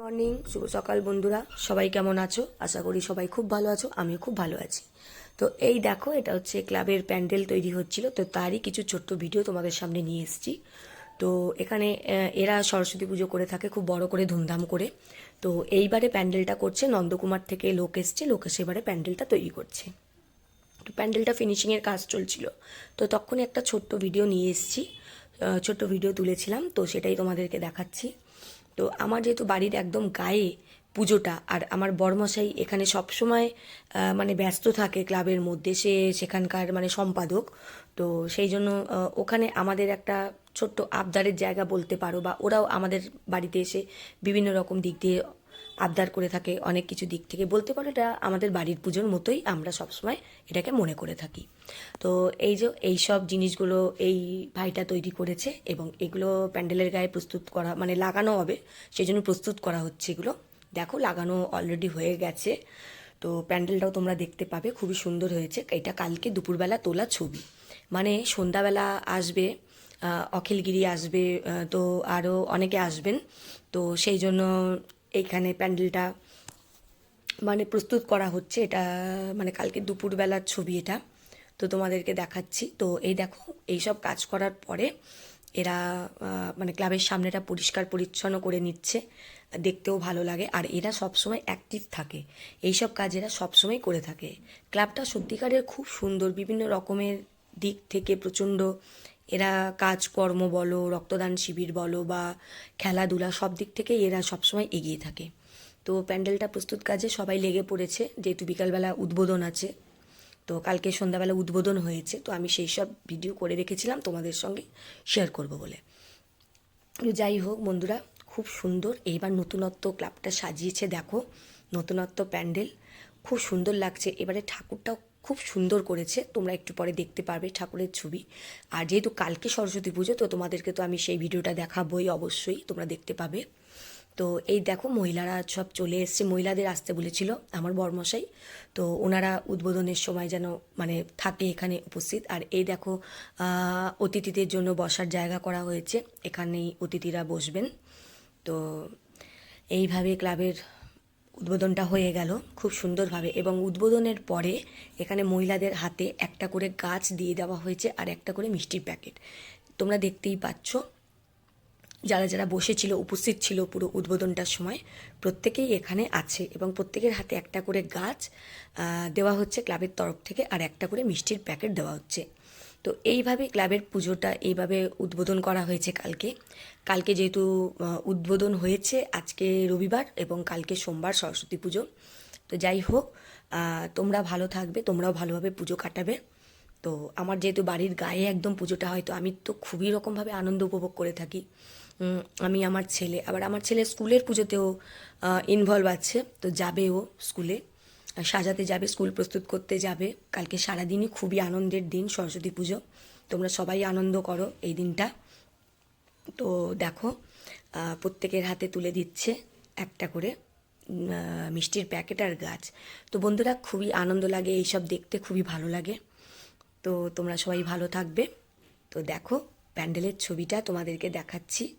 Morning, শুভ সকাল বন্ধুরা। সবাই কেমন আছো? আশা করি সবাই খুব ভালো আছো, আমিও খুব ভালো আছি। তো এই দেখো, এটা হচ্ছে ক্লাবের প্যান্ডেল তৈরি হচ্ছিল, তো তারই কিছু ছোট্ট ভিডিও তোমাদের সামনে নিয়ে এসেছি। তো এখানে এরা সরস্বতী পুজো করে থাকে, খুব বড় করে, ধুমধাম করে। তো এইবারে প্যান্ডেলটা করছে, নন্দকুমার থেকে লোক এসছে, লোক এসে এবারে প্যান্ডেলটা তৈরি করছে। তো প্যান্ডেলটা ফিনিশিংয়ের কাজ চলছিল। তো তখনই একটা ছোট্ট ভিডিও নিয়ে এসেছি ছোট্ট ভিডিও তুলেছিলাম, তো সেটাই তোমাদেরকে দেখাচ্ছি। তো আমার যেহেতু বাড়ির একদম গায়ে পুজোটা, আর আমার বড়মশাই এখানে সবসময় মানে ব্যস্ত থাকে ক্লাবের মধ্যে, সে সেখানকার মানে সম্পাদক। তো সেই জন্য ওখানে আমাদের একটা ছোট্ট আবদারের জায়গা বলতে পারো, বা ওরাও আমাদের বাড়িতে এসে বিভিন্ন রকম দিক দিয়ে আবদার করে থাকে, অনেক কিছু দিক থেকে। বলতে পারো এটা আমাদের বাড়ির পুজোর মতোই আমরা সবসময় এটাকে মনে করে থাকি। তো এই যে এই সব জিনিসগুলো এই ভাইটা তৈরি করেছে এবং এগুলো প্যান্ডেলের গায়ে প্রস্তুত করা মানে লাগানো হবে সেই জন্য প্রস্তুত করা হচ্ছে এগুলো। দেখো, লাগানো অলরেডি হয়ে গেছে। তো প্যান্ডেলটাও তোমরা দেখতে পাবে, খুবই সুন্দর হয়েছে। এটা কালকে দুপুরবেলা তোলা ছবি। মানে সন্ধ্যাবেলা আসবে অখিলগিরি আসবে তো আরও অনেকে আসবেন। তো সেই জন্য এইখানে প্যান্ডেলটা মানে প্রস্তুত করা হচ্ছে। এটা মানে কালকে দুপুরবেলার ছবি এটা। তো তোমাদেরকে দেখাচ্ছি। তো এই দেখো, এইসব কাজ করার পরে এরা মানে ক্লাবের সামনেটা পরিষ্কার পরিচ্ছন্ন করে নিচ্ছে। দেখতেও ভালো লাগে। আর এরা সবসময় অ্যাক্টিভ থাকে। এইসব কাজ এরা সবসময় করে থাকে। ক্লাবটা সত্যিকারের খুব সুন্দর। বিভিন্ন রকমের দিক থেকে প্রচণ্ড এরা কাজকর্ম বলো, রক্তদান শিবির বলো বা খেলাধুলা সব দিক থেকে এরা সবসময় এগিয়ে থাকে। তো প্যান্ডেলটা প্রস্তুত কাজে সবাই লেগে পড়েছে, যেহেতু বিকালবেলা উদ্বোধন আছে, তো কালকে সন্ধ্যাবেলা উদ্বোধন হয়েছে, তো আমি সেই সব ভিডিও করে রেখেছিলাম, তোমাদের সঙ্গে শেয়ার করব বলে। যাই হোক বন্ধুরা, খুব সুন্দর, এইবার নতুনত্ব ক্লাবটা সাজিয়েছে, দেখো, নতুনত্ব প্যান্ডেল, খুব সুন্দর লাগছে। এবারে ঠাকুরটাও খুব সুন্দর করেছে, তোমরা একটু পরে দেখতে পারবে ঠাকুরের ছবি। আর যেহেতু কালকে সরস্বতী পুজো, তো তোমাদেরকে তো আমি সেই ভিডিওটা দেখাবোই অবশ্যই, তোমরা দেখতে পাবে। তো এই দেখো মহিলারা সব চলে এসছে, মহিলাদের আসতে বলেছিল আমার বরমশাই। তো ওনারা উদ্বোধনের সময় যেন মানে থাকে এখানে উপস্থিত। আর এই দেখো অতিথিদের জন্য বসার জায়গা করা হয়েছে, এখানেই অতিথিরা বসবেন। তো এইভাবে ক্লাবের উদ্বোধনটা হয়ে গেল খুব সুন্দরভাবে এবং উদ্বোধনের পরে এখানে মহিলাদের হাতে একটা করে গাছ দিয়ে দেওয়া হয়েছে আর একটা করে মিষ্টির প্যাকেট। তোমরা দেখতেই পাচ্ছ, যারা যারা বসেছিল, উপস্থিত ছিল পুরো উদ্বোধনটার সময়, প্রত্যেকেই এখানে আছে এবং প্রত্যেকের হাতে একটা করে গাছ দেওয়া হচ্ছে ক্লাবের তরফ থেকে আর একটা করে মিষ্টির প্যাকেট দেওয়া হচ্ছে। তো এইভাবে ক্লাবের পুজোটা এইভাবে উদ্বোধন করা হয়েছে কালকে। কালকে যেহেতু উদ্বোধন হয়েছে আজকে রবিবার এবং কালকে সোমবার সরস্বতী পুজো। তো যাই হোক তোমরা ভালো থাকবে, তোমরাও ভালোভাবে পুজো কাটাবে। তো আমার যেহেতু বাড়ির গায়ে একদম পুজোটা হয়, তো আমি তো খুবই রকমভাবে আনন্দ উপভোগ করে থাকি। আমি আমার ছেলে, আবার আমার ছেলে স্কুলের পুজোতেও ইনভলভ আছে, তো যাবে ও স্কুলে। সাজাতে যাবে, স্কুল প্রস্তুত করতে যাবে। কালকে সারাদিনই খুবই আনন্দের দিন, সরস্বতী পুজো। তোমরা সবাই আনন্দ করো এই দিনটা। তো দেখো প্রত্যেকের হাতে তুলে দিচ্ছে একটা করে মিষ্টির প্যাকেট আর গাছ। তো বন্ধুরা, খুবই আনন্দ লাগে, এইসব দেখতে খুবই ভালো লাগে। তো তোমরা সবাই ভালো থাকবে। তো দেখো, প্যান্ডেলের ছবিটা তোমাদেরকে দেখাচ্ছি।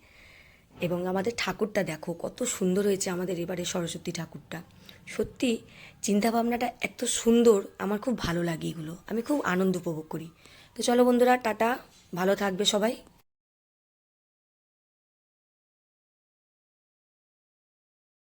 এবং আমাদের ঠাকুরটা দেখো, কত সুন্দর হয়েছে আমাদের এবারে সরস্বতী ঠাকুরটা। সত্যি, চিন্তাভাবনাটা এত সুন্দর, আমার খুব ভালো লাগে এগুলো। আমি খুব আনন্দ উপভোগ করি। তো চলো বন্ধুরা, টাটা। ভালো থাকবে সবাই।